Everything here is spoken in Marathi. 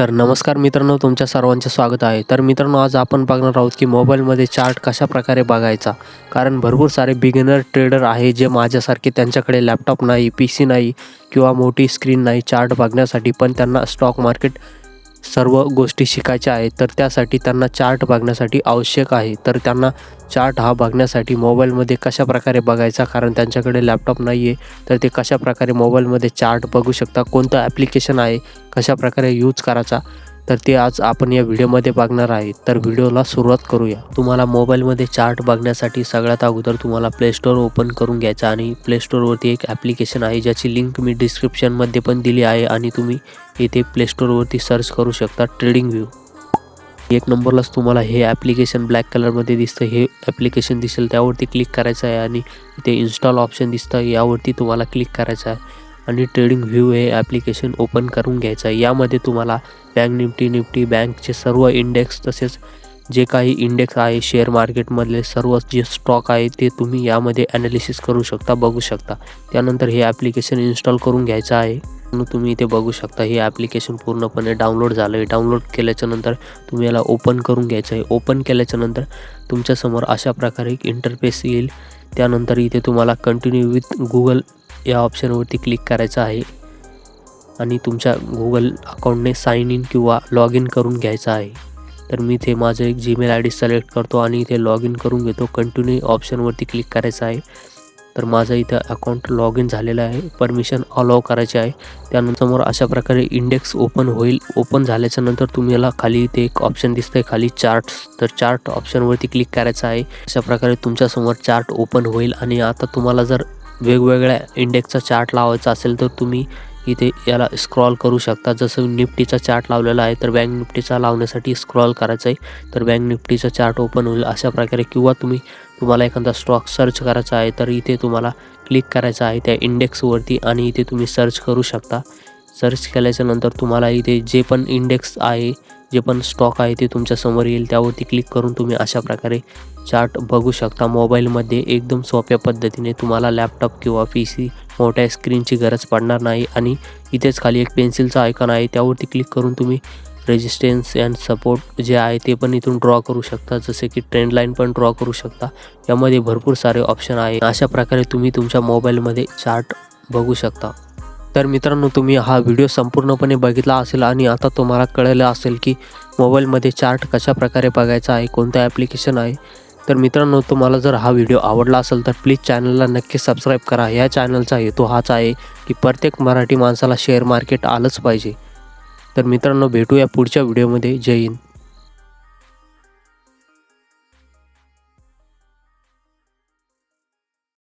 तर नमस्कार मित्रांनो तुमच्या सर्वांचे स्वागत आहे. तर मित्रांनो आज आपण बघणार आहोत की मोबाईलमध्ये चार्ट कशा प्रकारे बघायचा. कारण भरपूर सारे बिगिनर ट्रेडर आहे जे माझ्यासारखे त्यांच्याकडे लॅपटॉप नाही पी सी नाही किंवा मोठी स्क्रीन नाही चार्ट बघण्यासाठी पण त्यांना स्टॉक मार्केट सर्व गोष्टी शिकायच्या आहेत तर त्यासाठी त्यांना चार्ट बघण्यासाठी आवश्यक आहे. तर त्यांना चार्ट हा बघण्यासाठी मोबाईलमध्ये कशा प्रकारे बघायचा? कारण त्यांच्याकडे लॅपटॉप नाही आहे तर ते कशा प्रकारे मोबाईलमध्ये चार्ट बघू शकता? कोणतं ॲप्लिकेशन आहे? कशा प्रकारे यूज करायचा? तर ते आज आपण या व्हिडिओमध्ये बघणार आहे. तर व्हिडिओला सुरुवात करूया. तुम्हाला मोबाईलमध्ये चार्ट बघण्यासाठी सगळ्यात अगोदर तुम्हाला प्ले स्टोअर ओपन करून घ्यायचं आणि प्ले स्टोअरवरती एक ॲप्लिकेशन आहे ज्याची लिंक मी डिस्क्रिप्शनमध्ये पण दिली आहे आणि तुम्ही इथे प्ले स्टोअरवरती सर्च करू शकता ट्रेडिंग व्ह्यू एक नंबरलाच तुम्हाला हे ॲप्लिकेशन ब्लॅक कलरमध्ये दिसतं. हे ॲप्लिकेशन दिसेल त्यावरती क्लिक करायचं आहे आणि इथे इन्स्टॉल ऑप्शन दिसतं. यावरती तुम्हाला क्लिक करायचं आहे. आणि ट्रेडिंग व्ह्यू हे ॲप्लिकेशन ओपन करून घ्यायचं आहे. यामध्ये तुम्हाला बँक निफ्टी निफ्टी बँकचे सर्व इंडेक्स तसेच जे काही इंडेक्स आहे शेअर मार्केटमधले सर्व जे स्टॉक आहे ते तुम्ही यामध्ये ॲनालिसिस करू शकता बघू शकता. त्यानंतर हे ॲप्लिकेशन इन्स्टॉल करून घ्यायचं आहे. म्हणून तुम्ही इथे बघू शकता हे ॲप्लिकेशन पूर्णपणे डाउनलोड झालं आहे डाउनलोड केल्याच्यानंतर तुम्ही याला ओपन करून घ्यायचं आहे. ओपन केल्याच्यानंतर तुमच्यासमोर अशा प्रकारे एक इंटरफेस येईल. त्यानंतर इथे तुम्हाला कंटिन्यू विथ गुगल या ऑप्शनवरती क्लिक करायचं आहे. आणि तुमच्या गुगल अकाउंटने साइन इन किंवा लॉग इन करून घ्यायचं आहे. तर मी इथे माझं एक जीमेल आय डी सिलेक्ट करतो आणि इथे लॉग इन करून घेतो. कंटिन्यू ऑप्शनवरती क्लिक करायचं आहे. तर माझं इथं अकाउंट लॉग इन झालेलं आहे. परमिशन अलाव करायचे आहे. त्यानंतर समोर अशा प्रकारे इंडेक्स ओपन होईल. ओपन झाल्याच्यानंतर तुम्हाला खाली इथे एक ऑप्शन दिसतंय. खाली चार्ट्स तर चार्ट ऑप्शनवरती क्लिक करायचं आहे. अशा प्रकारे तुमच्यासमोर चार्ट ओपन होईल. आणि आता तुम्हाला जर वेगवेगळ्या इंडेक्सचा चार्ट लावायचा असेल तर तुम्ही इथे याला स्क्रॉल करू शकता. जसं निफ्टीचा चार्ट लावलेला आहे तर बँक निफ्टीचा लावण्यासाठी स्क्रॉल करायचं आहे तर बँक निफ्टीचा चार्ट ओपन होईल अशा प्रकारे. किंवा तुम्ही तुम्हाला एखादा स्टॉक सर्च करायचा आहे तर इथे तुम्हाला क्लिक करायचं आहे त्या इंडेक्सवरती आणि इथे तुम्ही सर्च करू शकता. सर्च केल्याच्यानंतर तुम्हाला इथे जे पण इंडेक्स आहे जे पण स्टॉक आहे ते तुमच्यासमोर येईल. त्यावरती क्लिक करून तुम्ही अशा प्रकारे चार्ट बघू शकता. मोबाईलमध्ये एकदम सोप्या पद्धतीने तुम्हाला लॅपटॉप किंवा पी सी मोठ्या स्क्रीनची गरज पडणार नाही. आणि इथेच खाली एक पेन्सिलचा आयकॉन आहे. त्यावरती क्लिक करून तुम्ही रेजिस्टन्स अँड सपोर्ट जे आहे ते पण इथून ड्रॉ करू शकता. जसे की ट्रेंड लाईन पण ड्रॉ करू शकता. यामध्ये भरपूर सारे ऑप्शन आहे. अशा प्रकारे तुम्ही तुमच्या मोबाईलमध्ये चार्ट बघू शकता. तर मित्रांनो तुम्ही हा व्हिडिओ संपूर्णपणे बघितला असेल आणि आता तुम्हाला कळलं असेल की मोबाईलमध्ये चार्ट कशा प्रकारे बघायचा आहे कोणतं ॲप्लिकेशन आहे. तर मित्रांनो तुम्हाला जर हा व्हिडिओ आवडला असेल तर प्लीज चॅनलला नक्की सबस्क्राईब करा. या चॅनलचा हेतू हाच आहे की प्रत्येक मराठी माणसाला शेअर मार्केट आलंच पाहिजे. तर मित्रांनो भेटूया पुढच्या व्हिडिओमध्ये. जय हिंद.